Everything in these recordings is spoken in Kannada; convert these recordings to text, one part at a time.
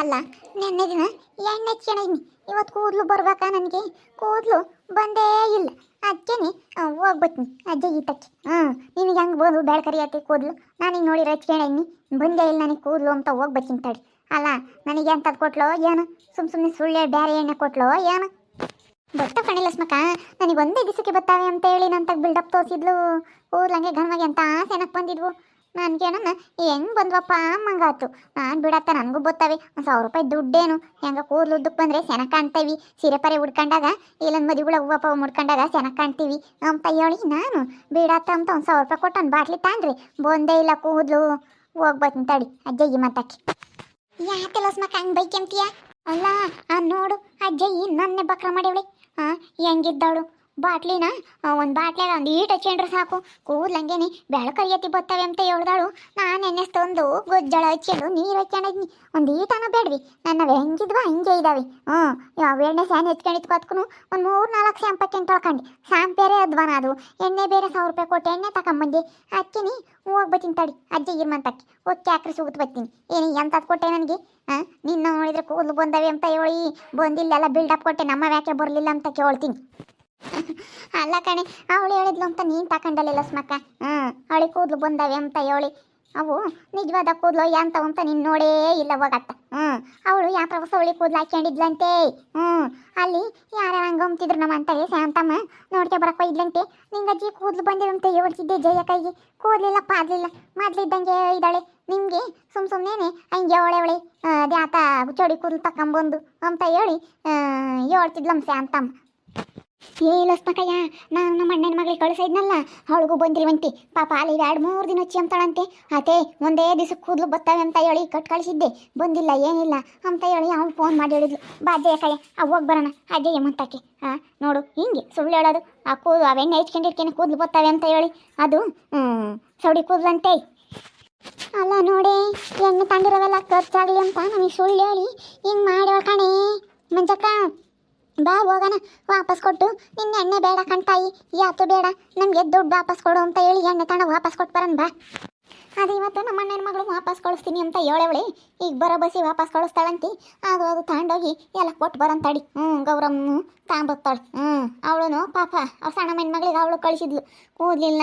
ಅಲ್ಲ, ನೆನ್ನೆ ದಿನ ಎಣ್ಣೆ ಹಚ್ಕೊಂಡಿದ್ನಿ ಇವತ್ತು ಕೂದಲು ಬರ್ಬೇಕಾ ನನಗೆ? ಕೂದಲು ಬಂದೇ ಇಲ್ಲ. ಅದಕ್ಕೇನೆ ಹೋಗ್ಬತ್ತೀನಿ ಅಜ್ಜ ಈತಕ್ಕೆ. ಹಾಂ ನಿನಗೆ ಹೆಂಗೆ ಬಂದು ಬೆಳ್ಕರಿಯತ್ತೆ ಕೂದಲು? ನಾನೀಗ ನೋಡಿ ಹಚ್ಕೊಂಡಿದ್ನಿ ಬಂದೇ ಇಲ್ಲ ನನಗೆ ಕೂದಲು ಅಂತ ಹೋಗ್ಬತ್ತೀನಿ ತಡಿ. ಅಲ್ಲ, ನನಗೆ ಎಂಥದ್ದು ಕೊಟ್ಲೋ ಏನು? ಸುಮ್ಮ ಸುಮ್ಮನೆ ಸುಳ್ಳೆ ಬೇರೆ ಎಣ್ಣೆ ಕೊಟ್ಲೋ ಏನು? ಬರ್ತಾವ ಕಣಿಲ್ಲ ನನಗೆ ಒಂದೇ ದಿವಸಕ್ಕೆ ಬರ್ತಾವೆ ಅಂತ ಹೇಳಿ ನಂತ ಬಿಲ್ಡಪ್ ತೋರಿಸಿದ್ಲು. ಹಂಗೆ ಘನವಾಗಿ ಅಂತ ಸೆನಕ್ ಬಂದಿದ್ವು. ನನ್ಗೇನನ್ನ ಹೆಂಗ್ ಬಂದ್ವಪ್ಪ ಅಮ್ಮಂಗಾತು. ನಾನು ಬಿಡತ್ತ, ನನಗೂ ಗೊತ್ತವೆ ಒಂದು ಸಾವಿರ ರೂಪಾಯಿ ದುಡ್ಡೇನು. ಹೆಂಗ ಕೂದ್ಲು ಉದ್ದಕ್ಕೆ ಬಂದ್ರೆ ಸೆನ ಕಾಣ್ತೇವಿ ಸೀರೆ ಪರೆ ಉಡ್ಕೊಂಡಾಗ, ಇಲ್ಲೊಂದು ಮದಿಗಳ ಹೂವಪ್ಪ ಮುಡ್ಕೊಂಡಾಗ ಸೆನ ಕಾಣ್ತೀವಿ ಅಂತ ಹೇಳಿ ನಾನು ಬಿಡತ್ತ ಅಂತ ಒಂದು ಸಾವಿರ ರೂಪಾಯಿ ಕೊಟ್ಟು ಒಂದು ಬಾಟ್ಲಿ ತಾನ್ರಿ ಬಂದೇ ಇಲ್ಲ ಕೂದ್ಲು. ಹೋಗ್ಬತ್ತೀನಿ ತಡಿ ಅಜ್ಜಯ್ಯ ಮತ್ತಕ್ಕೆ ಯಾಕೆ ಲೋಸ್ಮಕ್ಕ ಹಂಗೆ ಬೈಕೆಂತೀಯ ಅಲ್ಲ ನೋಡು, ಅಜ್ಜಯ್ಯ ನನ್ನೇ ಬಕ್ರ ಮಾಡಿವಳಿ ಹಾ ಹೆಂಗಿದ್ದಾಳು? ಬಾಟ್ಲಿನ ಒಂದು ಬಾಟ್ಲಿಯಾಗ ಒಂದು ಈಟ್ ಹಚ್ಕೊಂಡ್ರೆ ಸಾಕು. ಕೂದ್ಲಂಗೇನಿ ಬೆಳಕರಿಯತಿ ಬರ್ತವೆ ಅಂತ ಹೇಳ್ದಾಳು. ನಾನು ಎಣ್ಣೆಸ್ತೊಂದು ಗೊಜ್ಜಳ ಹಚ್ಕೊಂಡು ನೀರು ಹಚ್ಕೊಂಡಿದ್ನಿ ಒಂದು ಈಟನ ಬೇಡ್ವಿ. ನನ್ನ ಹೆಂಗಿದ್ವಾ, ಹಿಂಗೆ ಇದಾವೆ. ಹ್ಞೂ, ಯಾವ ಎಣ್ಣೆ ಸ್ಯಾನ್ ಹೆಚ್ಕೊಂಡಿದ್ ಕೊತ್ಕು ಒಂದು ಮೂರು ನಾಲ್ಕು ಶಾಂಪಕ್ಕೇನು ತೊಳ್ಕೊಂಡು. ಶಾಂಪೇರೆ ಅದ್ವಾನ ಅದು. ಎಣ್ಣೆ ಬೇರೆ ಸಾವಿರ ರೂಪಾಯಿ ಕೊಟ್ಟು ಎಣ್ಣೆ ತಗೊಂಬಂದು ಹಚ್ಚಿನಿ ಹೋಗ್ಬತ್ತೀನಿ ತಡಿ. ಅಜ್ಜ ಇರ್ಮಂತಕ್ಕೆ ಹೋಗಿ ಕ್ಯಾಕ್ರಿ ಸುಗ್ದು ಬರ್ತೀನಿ ಏನು ಎಂಥದ್ದು ಕೊಟ್ಟೆ ನನಗೆ? ಹಾಂ, ನಿನ್ನ ನೋಡಿದ್ರೆ ಕೂದಲು ಬಂದವೆ ಅಂತ ಹೇಳಿ ಬಂದಿಲ್ಲ, ಎಲ್ಲ ಬಿಲ್ಡಪ್ ಕೊಟ್ಟೆ. ನಮ್ಮ ಯಾಕೆ ಬರಲಿಲ್ಲ ಅಂತ ಕೇಳ್ತೀನಿ. ಅಲ್ಲ ಕಣೆ, ಅವಳು ಹೇಳಿದ್ಲು ಅಂತ ನೀನ್ ತಕೊಂಡಲ್ಲ ಸ್ಮಕ್ಕ. ಹ್ಮ್, ಅವಳಿ ಕೂದಲು ಬಂದವೆ ಅಂತ ಹೇಳಿ. ಅವು, ನಿಜವಾದ ಕೂದ್ಲು ಯಾಂತವ ಅಂತ ನೀನ್ ನೋಡೇ ಇಲ್ಲ ಹೋಗತ್ತ. ಹ್ಮ್, ಅವಳು ಯಾವ ಪ್ರವಾಸ ಅವಳಿ ಕೂದಲು ಹಾಕೊಂಡಿದ್ಲಂತೆ ಹ್ಞೂ ಅಲ್ಲಿ ಯಾರ ಹಂಗ ಅಂತಿದ್ರು ನಮ್ಮ ಅಂತಾರೆ ಶಾಂತಮ್ಮ ನೋಡ್ಕೆ ಬರಕ್ಕೆ ಹೋಯ್ದ್ಲಂತೆ ನಿಂಗೆ ಅಜ್ಜಿ ಕೂದಲು ಬಂದಿರಂತೆ ಹೇಳ್ತಿದ್ದೆ ಜಯ ಕೈಗೆ. ಕೂದಲಿಲ್ಲ ಪಾದ್ಲಿಲ್ಲ ಮೊದ್ಲಿದ್ದಂಗೆ ಇದ್ದಾಳೆ. ನಿಮಗೆ ಸುಮ್ ಸುಮ್ಮನೆ ಹಂಗೆ ಅವಳೆ ಅವಳೆ ಆತ ಚೋಡಿ ಕೂದಲು ತಕೊಂಬಂದು ಅಂತ ಹೇಳಿ ಹೇಳ್ತಿದ್ಲಮ್ಮ ಶಾಂತಮ್ಮ ಏ ಲಸ್ಮಕಯ್ಯ ನಾನು ನಮ್ಮ ಅಣ್ಣನ ಮಗಳಿಗೆ ಕಳಿಸಿದ್ನಲ್ಲ, ಅವಳಿಗೂ ಬಂದಿಲ್ವಂತೆ ಪಾಪ ಅಲ್ಲಿ ಎರಡು ಮೂರು ದಿನ ಹಚ್ಚಿ ಅಂತಾಳಂತೆ ಅದೇ ಒಂದೇ ದಿವಸ ಕೂದಲು ಬತ್ತವೆ ಅಂತ ಹೇಳಿ ಕಟ್ ಕಳಿಸಿದ್ದೆ. ಬಂದಿಲ್ಲ, ಏನಿಲ್ಲ ಅಂತ ಹೇಳಿ ಅವಳು ಫೋನ್ ಮಾಡಿ ಹೇಳಿದ್ಲು. ಬಾ ಅಜ್ಜಯ್ಯ ಕಯ್ಯ ಹೋಗಿ ಬರೋಣ. ಅಜ್ಜಯ್ಯ ಮಂತಕ್ಕೆ ಹಾಂ ನೋಡು, ಹಿಂಗೆ ಸುಳ್ಳು ಹೇಳೋದು. ಆ ಕೂದಲು ಅವೆಣ್ಣೆ ಹಚ್ಕೊಂಡಿರ್ಕೇನೆ ಕೂದಲು ಬತ್ತವೆ ಅಂತ ಹೇಳಿ. ಅದು ಸೌಡಿ ಕೂದಲಂತೆ. ಅಲ್ಲ ನೋಡಿ, ಎಣ್ಣೆ ತಂದಿರೋವೆಲ್ಲ ಖರ್ಚಾಗಲಿ ಅಂತ ನಮಗೆ ಸುಳ್ಳು ಹೇಳಿ ಹಿಂಗೆ ಮಾಡ್ಯಾವ ಕಣೆ. ಮಂಜಕ್ಕ ಬಾ ಹೋಗನ ವಾಪಸ್ ಕೊಟ್ಟು. ನಿನ್ನ ಎಣ್ಣೆ ಬೇಡ ಕಣ್ತಾಯಿ. ಯಾತು ಬೇಡ. ನಮಗೆ ದುಡ್ಡು ವಾಪಸ್ ಕೊಡು ಅಂತ ಹೇಳಿ ಎಣ್ಣೆ ತಣ ವಾಪಸ್ ಕೊಟ್ಟು ಬರೋಣ ಬಾ. ಅದು ಇವತ್ತು ನಮ್ಮ ಅಣ್ಣನ ಮಗಳು ವಾಪಸ್ ಕಳಿಸ್ತೀನಿ ಅಂತ ಹೇಳವಳೆ. ಈಗ ಬರೋ ಬಸ್ಸಿ ವಾಪಸ್ ಕಳಿಸ್ತಾಳಂತಿ. ಅದು ಅದು ತಗೊಂಡೋಗಿ ಎಲ್ಲ ಕೊಟ್ಟು ಬರಂತಾಡಿ ತಡಿ ಹ್ಞೂ ಗೌರಮ್ಮ ತಾಂಬತ್ತಾಳು. ಹ್ಞೂ ಅವಳು ಪಾಪ, ಅವ್ರ ಸಣ್ಣ ಮನ ಮಗಳಿಗೆ ಅವಳು ಕಳಿಸಿದ್ಲು. ಕೂದಲಿಲ್ಲ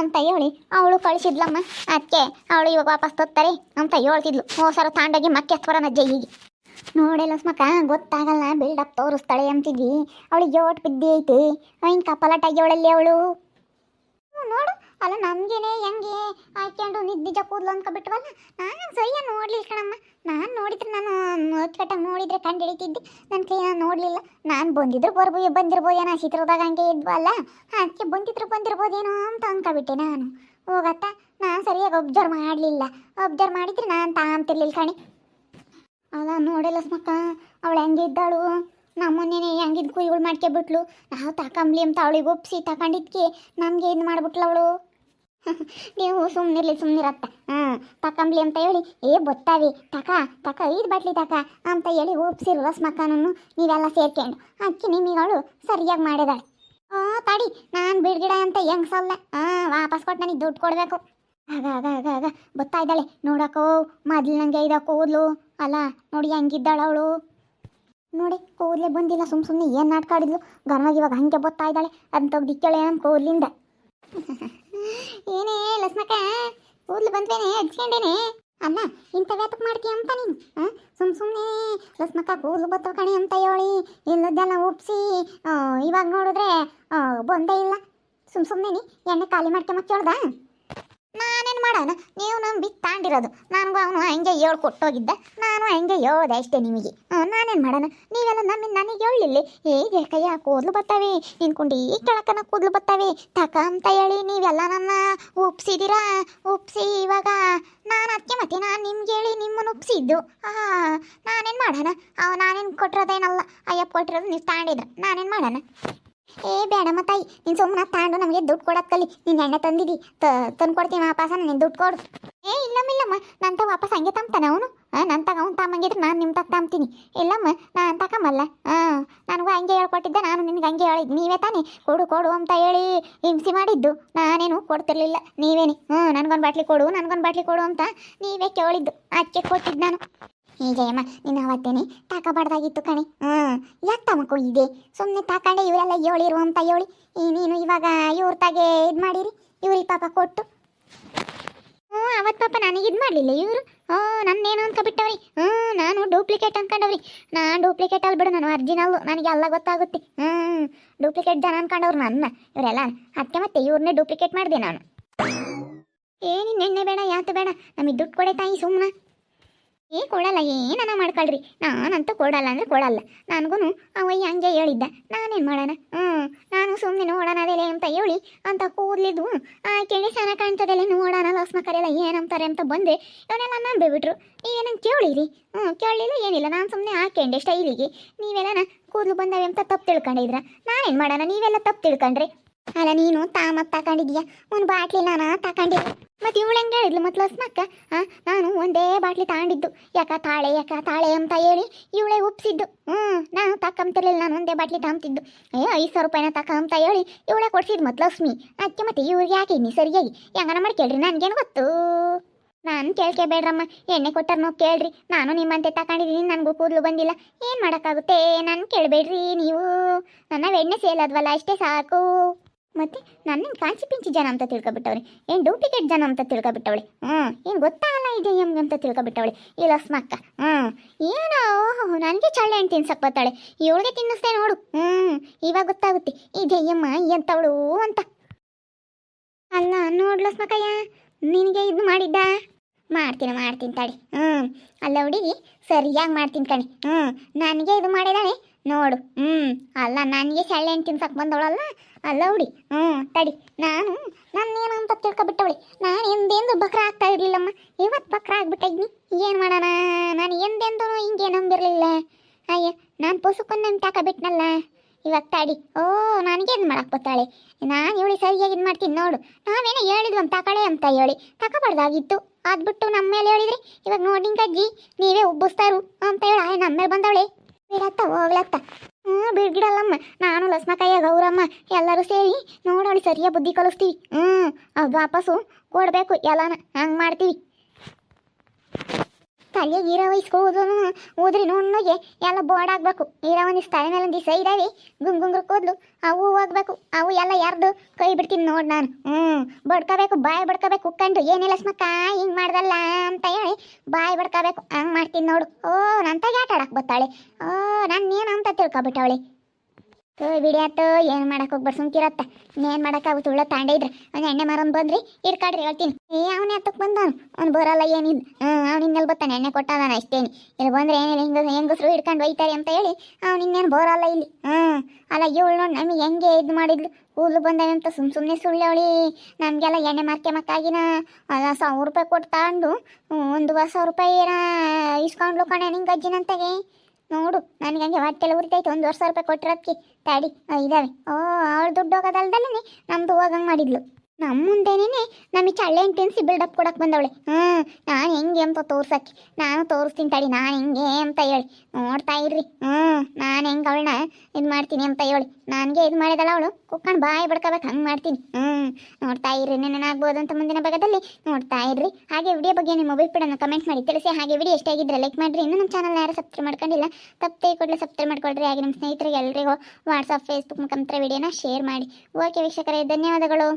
ಅಂತ ಹೇಳಿ ಅವಳು ಕಳಿಸಿದ್ಲಮ್ಮ. ಅದಕ್ಕೆ ಅವಳು ಇವಾಗ ವಾಪಸ್ ತೊತ್ತಾರೆ ಅಂತ ಹೇಳ್ತಿದ್ಲು. ಹೋಸರ ತಗೊಂಡೋಗಿ ಮತ್ತೆ ಬರೋಣ ಜೈಗಿಗೆ ನೋಡೆಲ್ಲ ಸ್ಮಕ ಗೊತ್ತಾಗಲ್ಲ ಬಿಲ್ಡಪ್ ತೋರಿಸ್ತಾಳೆ ಅಂತಿದ್ವಿ. ಅವಳಿಗೆ ಓಟ್ ಬಿದ್ದಿ ಐತಿ. ಅವನ್ ಕಪಲಟಾಗಿ ಅವಳಲ್ಲಿ ಅವಳು. ನೋಡು, ಅಲ್ಲ ನಮಗೇನೆ ಹೆಂಗೆ? ಹಾಕ್ಯಂಡು ನಿಜ ಜ ಕೂದಲು ಅಂದ್ಕೊಬಿಟ್ವಲ್ಲ ನಾನು ಸರಿಯ ನೋಡ್ಲಿಲ್ಲ ಕಣಮ್ಮ. ನಾನು ನೋಡಿದ್ರೆ ನಾನು ಅಚ್ಚುಕಟ್ಟಾಗಿ ನೋಡಿದ್ರೆ ಕಂಡು ಹಿಡಿತಿದ್ದೆ. ನನ್ನ ಕೈ ನೋಡಲಿಲ್ಲ. ನಾನು ಬಂದಿದ್ರು ಬರ್ಬೋದು ಬಂದಿರ್ಬೋದೇನೋ ಚಿತ್ರದಾಗ ಹಂಗೆ ಇದ್ವಲ್ಲ. ಅದಕ್ಕೆ ಬಂದಿದ್ರು ಬಂದಿರ್ಬೋದೇನೋ ಅಂತ ಅಂದ್ಕೊಬಿಟ್ಟೆ ನಾನು. ಹೋಗತ್ತ, ನಾನು ಸರಿಯಾಗಿ ಅಬ್ಸರ್ವ್ ಮಾಡಲಿಲ್ಲ. ಅಬ್ಸರ್ವ್ ಮಾಡಿದ್ರೆ ನಾನು ತಾಂತಿರ್ಲಿಲ್ಲ ಕಣೆ. ಅಲ್ಲ ನೋಡಿಲ್ಲ ಸ್ಮಕ್ಕ, ಅವಳು ಹೆಂಗಿದ್ದಾಳು ನಮ್ಮನ್ನೇನೆ ಹೆಂಗಿದ್ ಕುಯ್ಗಳು ಮಾಡ್ಕೊಬಿಟ್ಲು. ನಾವು ತಕಂಬ್ಲಿ ಅಂತ ಅವಳಿಗೆ ಒಪ್ಸಿ ತಗೊಂಡಿದ್ಕೆ ನಮ್ಗೆ ಏನು ಮಾಡ್ಬಿಟ್ಲು ಅವಳು? ನೀವು ಸುಮ್ಮನಿರ್ಲಿ ಸುಮ್ಮನಿರತ್ತ ಹಾಂ ತಕೊಂಬ್ಲಿ ಅಂತ ಹೇಳಿ, ಏ ಬೊತ್ತಾವಿ ತಕ ತಕ ಐದು ಬಟ್ಲಿ ತಕ ಅಂತ ಹೇಳಿ ಒಪ್ಸಿರು ರಸ್ಮಕ್ಕನೂ ನೀವೆಲ್ಲ ಸೇರ್ಕೊಂಡು. ಅಕ್ಕಿ ಅವಳು ಸರಿಯಾಗಿ ಮಾಡಿದಾಳೆ. ಆ, ತಡಿ, ನಾನು ಬಿಡ್ಗಿಡ ಅಂತ ಹೆಂಗ್ ಸಲ್ಲ? ಹಾಂ ವಾಪಸ್ ಕೊಟ್ಟು ನನಗೆ ದುಡ್ಡು ಕೊಡಬೇಕು. ಆಗ ಆಗ ಆಗ ಆಗ ಬತ್ತಾ ಇದ್ದಾಳೆ. ನೋಡಕ್ಕೋ, ಮೊದ್ಲು ನಂಗೆ ಇದ ಕೂದಲು. ಅಲ್ಲ, ನೋಡಿ ಹಂಗಿದ್ದಾಳ ಅವಳು. ನೋಡಿ, ಕೂದಲೇ ಬಂದಿಲ್ಲ. ಸುಮ್ ಸುಮ್ಮನೆ ಏನು ನಾಟ್ಕಾಡಿದ್ಲು ಗನವಾಗಿ ಇವಾಗ ಹಂಗೆ ಬತ್ತಾ ಇದ್ದಾಳೆ. ಅದನ್ನ ತೆಗ್ದು ಇಕ್ಕಳೆ ನಮ್ಮ ಕೂದ್ಲಿಂದ. ಏನೇ ಲಸ್ಮಕ್ಕ ಕೂದಲು ಬಂದ್ವೇನೆ ಹಚ್ಕೊಂಡೇನೆ ಅಲ್ಲ ಇಂಥವ್ಯಾತಕ್ಕೆ ಮಾಡ್ತೀಯ ಅಂತ ನೀನು ಸುಮ್ ಸುಮ್ಮನೆ ಲಸ್ಮಕ್ಕ ಕೂದ್ಲು ಬತ್ತ ಕಣಿ ಅಂತ ಹೇಳಿ, ಇಲ್ಲದ್ದೆಲ್ಲ ಒಪ್ಸಿ ಇವಾಗ ನೋಡಿದ್ರೆ ಬಂದೇ ಇಲ್ಲ. ಸುಮ್ ಸುಮ್ಮನೆ ಎಣ್ಣೆ ಖಾಲಿ ಮಾಡ್ಕೊಂಬಕ್ಕೆ ಹೇಳ್ದ ನಾನೇನು ಮಾಡೋಣ ನೀವು ನಂಬಿ ತಾಂಡಿರೋದು. ನನಗೂ ಅವನು ಹಂಗೆ ಹೇಳ್ಕೊಟ್ಟೋಗಿದ್ದ ನಾನು ಹಂಗೆ ಹೇಳ್ದೆ ಅಷ್ಟೇ ನಿಮಗೆ. ನಾನೇನು ಮಾಡೋಣ ನೀವೆಲ್ಲ ನಮ್ಮಿಂದ ನನಗೆ ಹೇಳಿಲ್ಲ ಹೇಗೆ ಕೈಯ ಕೂದಲು ಬರ್ತವೆ ನಿನ್ಕೊಂಡು ಈ ಕೆಳಕನ ಕೂದಲು ಬರ್ತವೆ ತಕ ಅಂತ ಹೇಳಿ ನೀವೆಲ್ಲ ನನ್ನ ಒಪ್ಸಿದ್ದೀರಾ ಒಪ್ಸಿ ಇವಾಗ. ನಾನು ಅದಕ್ಕೆ ಮತ್ತೆ ನಾನು ನಿಮ್ಗೆ ಹೇಳಿ ನಿಮ್ಮನ್ನು ಒಪ್ಸಿದ್ದು ನಾನೇನು ಮಾಡೋಣ ಅವ ನಾನೇನು ಕೊಟ್ಟಿರೋದೇನಲ್ಲ? ಅಯ್ಯಪ್ಪ ಕೊಟ್ಟಿರೋದು ನೀವು ತಾಂಡಿದ್ರೆ ನಾನೇನು ಮಾಡೋಣ ಏ, ಬೇಡಮ್ಮ ತಾಯಿ, ನೀನು ಸುಮ್ಮನೆ ತಾಂಡು ನಮಗೆ ದುಡ್ಡು ಕೊಡೋದು ಕಲಿ. ನೀನು ಎಣ್ಣೆ ತಂದಿದ್ದಿ ತಂದು ಕೊಡ್ತೀನಿ ವಾಪಸ್, ನೀನು ದುಡ್ಡು ಕೊಡು. ಏ, ಇಲ್ಲಮ್ಮ ಇಲ್ಲಮ್ಮ ತಗ ವಾಪಸ್ ಹಂಗೆ ತಂಬ್ತಾನೆ ಅವನು. ನನ್ನ ತಗ ಅವ್ನು ತಮ್ಮಂಗಿದ್ರೆ ನಾನು ನಿಮ್ಮ ತಗ ತಾಂಬ್ತೀನಿ. ಇಲ್ಲಮ್ಮ, ನಾನು ತಗೊಂಬಲ್ಲ ಹಾಂ ನನಗೂ ಹಂಗೆ ಹೇಳ್ಕೊಟ್ಟಿದ್ದೆ, ನಾನು ನಿನಗೆ ಹಂಗೆ ಹೇಳಿದ್ದು ನೀವೇ ತಾನೇ, ಕೊಡು ಕೊಡು ಅಂತ ಹೇಳಿ ಹಿಂಸೆ ಮಾಡಿದ್ದು. ನಾನೇನು ಕೊಡ್ತಿರ್ಲಿಲ್ಲ. ನೀವೇನೆ. ಹ್ಞೂ ನನಗೊಂದು ಬಾಟ್ಲಿ ಕೊಡು, ನನಗೊಂದು ಬಾಟ್ಲಿ ಕೊಡು ಅಂತ ನೀವೇ ಕೇಳಿದ್ದು. ಅದಕ್ಕೆ ಕೊಟ್ಟಿದ್ದು ನಾನು. ಏ ಜಯಮ್ಮ, ನಿನ್ನ ಅವತ್ತೇನೆ ತಾಕಬಾರ್ದಾಗಿತ್ತು ಕಣೆ. ಹಾಂ ಯಾಕೆ ತಮಕು ಇದೆ? ಸುಮ್ಮನೆ ತಾಕಂಡೆ ಇವರೆಲ್ಲ ಅಂತ ಹೇಳಿ. ಈ ನೀನು ಇವಾಗ ಇವ್ರ ತಾಗೆ ಇದು ಮಾಡಿರಿ, ಇವ್ರಿಗೆ ಪಾಪ ಕೊಟ್ಟು. ಹ್ಞೂ ಅವತ್ತು ಪಾಪ ನನಗೆ ಇದು ಮಾಡಲಿಲ್ಲ ಇವರು. ಹ್ಞೂ ನನ್ನೇನು ಅನ್ಕೊಬಿಟ್ಟವ್ರಿ ಹ್ಞೂ ನಾನು ಡೂಪ್ಲಿಕೇಟ್ ಅನ್ಕೊಂಡವ್ರಿ. ನಾನು ಡೂಪ್ಲಿಕೇಟ್ ಅಲ್ಲಿ ಬಿಡು, ನಾನು ಅರ್ಜಿನಲ್ಲು ನನಗೆ ಎಲ್ಲ ಗೊತ್ತಾಗುತ್ತೆ. ಹ್ಞೂ ಡೂಪ್ಲಿಕೇಟ್ ಜನ ಅನ್ಕೊಂಡವ್ರು ನನ್ನ. ಇವರೆಲ್ಲ ಅದಕ್ಕೆ ಮತ್ತೆ ಇವ್ರನ್ನೇ ಡೂಪ್ಲಿಕೇಟ್ ಮಾಡಿದೆ ನಾನು. ಏನಿನ್ನ ಎಣ್ಣೆ ಬೇಡ ಯಾತು ಬೇಡ. ನಮಗೆ ದುಡ್ಡು ಕೊಡೆ ತಾಯಿ ಸುಮ್ಮನೆ ಏ, ಕೊಡಲ್ಲ, ಏನನ ಮಾಡ್ಕೊಳ್ರಿ? ನಾನಂತೂ ಕೊಡಲ್ಲ ಅಂದ್ರೆ ಕೊಡಲ್ಲ. ನನಗೂ ಅವಯ್ಯ ಹಂಗೆ ಹೇಳಿದ್ದ. ನಾನೇನು ಮಾಡೋಣ? ಹ್ಞೂ ನಾನು ಸುಮ್ಮನೆ ನೋಡೋಣ ಅದೆಲೆ ಅಂತ ಹೇಳಿ ಅಂತ ಕೂದಲಿದ್ದು. ಕೆಣಿ ಸನ ಕಾಣ್ತದೆಲ್ಲ ನೋಡೋಣ ಲಕ್ಷ್ಮ ಕರೆಯಲ್ಲ ಏನಂತಾರೆ ಅಂತ ಬಂದೆ. ಇವನ್ನೆಲ್ಲ ನಂಬಿಬಿಟ್ರು. ಏನಂಗೆ ಕೇಳಿರಿ? ಹ್ಞೂ ಕೇಳಲಿಲ್ಲ, ಏನಿಲ್ಲ. ನಾನು ಸುಮ್ಮನೆ ಹಾಕೊಂಡೆ ಸ್ಟೈಲಿಗೆ ನೀವೆಲ್ಲ ಕೂದಲು ಬಂದವೆ ಅಂತ ತಪ್ಪು ತಿಳ್ಕೊಂಡಿದ್ರ. ನಾನೇನು ಮಾಡೋಣ? ನೀವೆಲ್ಲ ತಪ್ಪು ತಿಳ್ಕೊಂಡ್ರೆ. ಅಲ್ಲ, ನೀನು ತಾಮತ್ ತಗೊಂಡಿದ್ಯಾ? ಒಂದು ಬಾಟ್ಲಿ ನಾನು ತಗೊಂಡಿದ್ದೆ ಮತ್ತೆ ಇವಳು ಹೆಂಗೆ ಹೇಳಿದ್ಲು? ಮತ್ತೆ ಲಸ್ಮಕ್ಕ ಹಾಂ ನಾನು ಒಂದೇ ಬಾಟ್ಲಿ ತಗೊಂಡಿದ್ದು. ಯಾಕ ತಾಳೆ ಯಾಕ ತಾಳೆ ಅಂತ ಹೇಳಿ ಇವಳೇ ಒಪ್ಸಿದ್ದು ಹ್ಞೂ ನಾನು ತಕ್ಕಂತಿರ್ಲಿಲ್ಲ, ನಾನು ಒಂದೇ ಬಾಟ್ಲಿ ತಗೊಂತಿದ್ದು ಏ ಐದು ಸಾವಿರ ರೂಪಾಯಿನ ತಕ ಅಂತ ಹೇಳಿ ಇವಳೇ ಕೊಡ್ಸಿದ್ದು ಮತ್ತೆ ಲಕ್ಷ್ಮಿ. ಅದಕ್ಕೆ ಮತ್ತೆ ಇವ್ರಿಗೆ ಯಾಕೆ ನೀ ಸರಿಯಾಗಿ? ಹೆಂಗನ ಮಾಡಿ ಕೇಳ್ರಿ, ನನಗೇನು ಗೊತ್ತು? ನಾನು ಕೇಳ್ಕೊಬೇಡ್ರಮ್ಮ ಎಣ್ಣೆ ಕೊಟ್ಟಾರ ಕೇಳ್ರಿ. ನಾನು ನಿಮ್ಮಂತೆ ತಗೊಂಡಿದ್ದೀನಿ, ನನಗೂ ಕೂದಲು ಬಂದಿಲ್ಲ. ಏನು ಮಾಡೋಕ್ಕಾಗುತ್ತೆ? ನಾನು ಕೇಳಬೇಡ್ರಿ ನೀವು. ನನ್ನ ಎಣ್ಣೆ ಸೇಲ್ ಅದ್ವಲ್ಲ ಅಷ್ಟೇ ಸಾಕು. ಮತ್ತೆ ನನ್ನ ಕಾಂಚಿ ಪಿಂಚಿ ಜನ ಅಂತ ತಿಳ್ಕೊಬಿಟ್ಟವ್ರೆ. ಏನು ಡೂಪ್ಲಿಕೇಟ್ ಜನ ಅಂತ ತಿಳ್ಕೊಬಿಟ್ಟವಳೆ. ಹ್ಞೂ ಏನು ಗೊತ್ತಾಗಲ್ಲ ಇದೆ ಅಂತ ತಿಳ್ಕೊಬಿಟ್ಟವಳೆ. ಈ ಲಸ್ಮಕ್ಕ ಹ್ಞೂ ಏನೋ, ಓಹೋ, ನನಗೆ ಚಳ್ಳೆ ಹಣ್ಣು ತಿನ್ಸಕ್ ಬರ್ತಾಳೆ. ಇವಳಿಗೆ ತಿನ್ನಿಸ್ದೆ ನೋಡು. ಹ್ಞೂ ಇವಾಗ ಗೊತ್ತಾಗುತ್ತೆ. ಈ ಎಮ್ಮ ಎಂತವಳು ಅಂತ. ಅಲ್ಲ, ನೋಡು ಲಸ್ಮಕ್ಕಯ್ಯ, ನಿನಗೆ ಇದು ಮಾಡಿದ್ದ? ಮಾಡ್ತೀನಿ ಮಾಡ್ತೀನಿ ತಾಳಿ ಹ್ಞೂ ಅಲ್ಲ ಹುಡುಗಿ, ಸರಿಯಾಗಿ ಮಾಡ್ತೀನಿ ಕಣಿ. ಹ್ಞೂ ನನಗೆ ಇದು ಮಾಡಿದಾಳೆ. ನೋಡು. ಹ್ಞೂ ಅಲ್ಲ, ನನಗೆ ಸಳ್ಳೆ ಹಣ್ಣು ತಿನ್ಸಕ್ಕೆ ಬಂದವಳಲ್ಲ? ಅಲ್ಲ, ಹುಡಿ. ಹ್ಞೂ ತಡಿ. ನಾನು ನಾನೇನು ಅಂತ ತಿಳ್ಕೊಬಿಟ್ಟವಳಿ. ನಾನು ಎಂದೆಂದು ಬಕ್ರ ಆಗ್ತಾ ಇರಲಿಲ್ಲಮ್ಮ. ಇವತ್ತು ಬಕ್ರ ಆಗ್ಬಿಟ್ಟಿದ್ನಿ ಏನು ಮಾಡೋಣ? ನಾನು ಎಂದೆಂದೂ ಹಿಂಗೆ ನಂಬಿರಲಿಲ್ಲ. ಅಯ್ಯ, ನಾನು ಪುಸುಕೊಂಡು ನನ್ನ ತಾಕಬಿಟ್ನಲ್ಲ ಇವಾಗ ತಡಿ. ಓ ನನಗೇನು ಮಾಡಕ್ಕೆ ಬರ್ತಾಳೆ ನಾನು ಇವಳಿ ಸರಿಯಾಗಿ ಇದು ಮಾಡ್ತೀನಿ ನೋಡು. ನಾವೇನೋ ಹೇಳಿದ್ವಿ ಅಂತ ತಗೊಳ್ಳೆ ಅಂತ ಹೇಳಿ. ತಗೋಬಾರ್ದಾಗಿತ್ತು ಅದ್ಬಿಟ್ಟು ನಮ್ಮ ಮೇಲೆ ಹೇಳಿದ್ರಿ. ಇವಾಗ ನೋಡಿ ಕಜ್ಜಿ ನೀವೇ ಉಬ್ಬಿಸ್ತಾರು ಅಂತ ಹೇಳಿ ಆಯ್ ನಮ್ಮ ಮೇಲೆ ಬಂದವಳೆ. ಬಿಡತ್ತ ಹೋಗ್ಲತ್ತ ಹ್ಞೂ ಬಿಡ್ಗಿಡಲ್ಲಮ್ಮ, ನಾನು ಲಸ್ಮಕಯ್ಯ ಗೌರಮ್ಮ, ಎಲ್ಲರೂ ಸೇರಿ ನೋಡೋಣ, ಸರಿಯ ಬುದ್ಧಿ ಕಲಿಸ್ತೀವಿ. ಹ್ಞೂ ಅದು ವಾಪಸ್ಸು ಕೊಡಬೇಕು ಎಲ್ಲಾನ, ಹಂಗೆ ಮಾಡ್ತೀವಿ. ತಲೆಗೆ ಈರ ವಹಿಸ್ಕೋದು ಹೋದ್ರಿ ನುಣ್ಣಗೆ ಎಲ್ಲ ಬೋರ್ಡ್ ಆಗ್ಬೇಕು. ಈರ ಒಂದಿಷ್ಟು ತಲೆ ಮೇಲೆ ದಿವಸ ಇದಾವೆ ಗುಂಗುಂಗ್ರ ಕೂದ್ಲು ಅವು ಹೋಗ್ಬೇಕು, ಅವು ಎಲ್ಲ ಯಾರ್ದು ಕೈ ಬಿಡ್ತೀನಿ ನೋಡಿ ನಾನು. ಹ್ಞೂ ಬಡ್ಕೋಬೇಕು, ಬಾಯಿ ಬಡ್ಕೋಬೇಕು ಕುಕ್ಕಂಡು ಏನಿಲ್ಲ ಸ್ಮಕ್ಕ ಹಿಂಗೆ ಮಾಡ್ದಲ್ಲ ಅಂತ ಹೇಳಿ ಬಾಯಿ ಬಡ್ಕೋಬೇಕು, ಹಂಗೆ ಮಾಡ್ತೀನಿ ನೋಡು. ಓ ನಂತಾಗ ಆಟ ಆಡಕ್ಕೆ ಬರ್ತಾಳೆ ಓ, ನಾನು ಏನು ಅಂತ ತಿಳ್ಕೊಬಿಟ್ಟವಳೆ. ತೋ ಬಿಡಿಯಾತು ಏನು ಮಾಡಕ್ಕೆ ಹೋಗ್ಬಾರ್ದು ಸುಮ್ಕಿರತ್ತ ಮಾಡಕ್ ಆಗುತ್ತೆ ಉಳ್ಳ ತಾಂಡೆ ಇದ್ರೆ. ಅವ್ನು ಎಣ್ಣೆ ಮಾರನ್ ಬಂದ್ರಿ ಇಡ್ಕಾಡ್ರಿ ಹೇಳ್ತೀನಿ. ಏ, ಅವನೇ ಹತ್ತಕ್ಕೆ ಬಂದಾನು ಅವ್ನು ಬರಲ್ಲ ಏನಿದ್. ಅವ್ನು ಇನ್ನೆಲ್ಲಿ ಬರ್ತಾನೆ ಎಣ್ಣೆ ಕೊಟ್ಟಾನ ಅಷ್ಟೇನಿ. ಇಲ್ಲಿ ಬಂದ್ರೆ ಏನಿಲ್ಲ ಹಿಂಗ, ಹೆಂಗಸ್ರು ಹಿಡ್ಕೊಂಡು ಒಯ್ತಾರೆ ಅಂತ ಹೇಳಿ ಅವ್ನು ಇನ್ನೇನು ಬರಲ್ಲ ಇಲ್ಲಿ. ಹ್ಮ್, ಅಲ್ಲ ಇವಳು ನೋಡಿ ನಮಗೆ ಹೆಂಗೆ ಇದು ಮಾಡಿದ್ಲು. ಕೂದಲು ಬಂದವೆ ಅಂತ ಸುಮ್ನೆ ಸುಳ್ಳೆ ಅವಳಿ ನಮಗೆಲ್ಲ ಎಣ್ಣೆ ಮಾರ್ಕೆ ಮಕ್ಕಾಗಿನ ಅಲ್ಲ, ಸಾವಿರ ರೂಪಾಯಿ ಕೊಟ್ಟು ತಗೊಂಡು ಒಂದು ಸಾವಿರ ರೂಪಾಯಿ ಇಸ್ಕೊಂಡ್ಲು ಕಣೆ ನಿಂಗೆ ಅಜ್ಜಿನಂತಾಗೆ. ನೋಡು, ನನಗೆ ಹಂಗೆ ಹೊಟ್ಟೆಲ್ಲ ಉರಿತೈತೆ, ಒಂದು ವರ್ಷ ರೂಪಾಯಿ ಕೊಟ್ಟಿರೋದಕ್ಕೆ ತಾಡಿ ಇದಾವೆ. ಓ, ಅವಳು ದುಡ್ಡು ಹೋಗೋದಲ್ದಲ್ಲೇ ನಮ್ದು ಹೋಗಂಗೆ ಮಾಡಿದ್ಲು. ನಮ್ಮ ಮುಂದೆನೇ ನಮಗೆ ಚಳ್ಳೆ ತಿನ್ಸಿ ಬಿಲ್ಡಪ್ ಕೊಡಕ್ಕೆ ಬಂದವಳೆ. ಹ್ಞೂ ನಾನು ಹೆಂಗೆ ಅಂತ ತೋರ್ಸಕ್ಕೆ. ನಾನು ತೋರಿಸ್ತೀನಿ ತಡಿ, ನಾನು ಹೆಂಗೆ ಅಂತ ಹೇಳಿ. ನೋಡ್ತಾ ಇರ್ರಿ. ಹ್ಞೂ ನಾನು ಹೆಂಗೆ ಅವಳನ್ನ ಇದು ಮಾಡ್ತೀನಿ ಅಂತ ಹೇಳಿ. ನನಗೆ ಇದು ಮಾಡಿದಳ ಅವಳು ಕುಕ್ಕಂಡು ಬಾಯಿ ಬಡ್ಕೋಬೇಕು ಹಂಗೆ ಮಾಡ್ತೀನಿ. ಹ್ಞೂ ನೋಡ್ತಾ ಇರ್ರಿ ನೆನಾಗ್ಬೋದು ಅಂತ ಮುಂದಿನ ಭಾಗದಲ್ಲಿ ನೋಡ್ತಾ ಇರ್ರಿ. ಹಾಗೆ ವಿಡಿಯೋ ಬಗ್ಗೆ ನಿಮ್ಮ ಅಭಿಪ್ರಾಯನ ಕಮೆಂಟ್ ಮಾಡಿ ತಿಳಿಸಿ, ಹಾಗೆ ವಿಡಿಯೋ ಎಷ್ಟಾಗಿದ್ರೆ ಲೈಕ್ ಮಾಡಿರಿ. ಇನ್ನೂ ನಮ್ಮ ಚಾನಲ್ ಯಾರು ಸಬ್ಸ್ಕ್ರೈಬ್ ಮಾಡ್ಕೊಂಡಿಲ್ಲ ತಪ್ಪೇ ಕೂಡಲೇ ಸಬ್ಸ್ಕ್ರೈಬ್ ಮಾಡ್ಕೊಳ್ರಿ. ಹಾಗೆ ನಮ್ಮ ಸ್ನೇಹಿತರಿಗೆ ಎಲ್ಲರಿಗೂ ವಾಟ್ಸಪ್ ಫೇಸ್ಬುಕ್ ಮುಖಾಂತರ ವಿಡಿಯೋನ ಶೇರ್ ಮಾಡಿ. ಓಕೆ ವೀಕ್ಷಕರೇ, ಧನ್ಯವಾದಗಳು.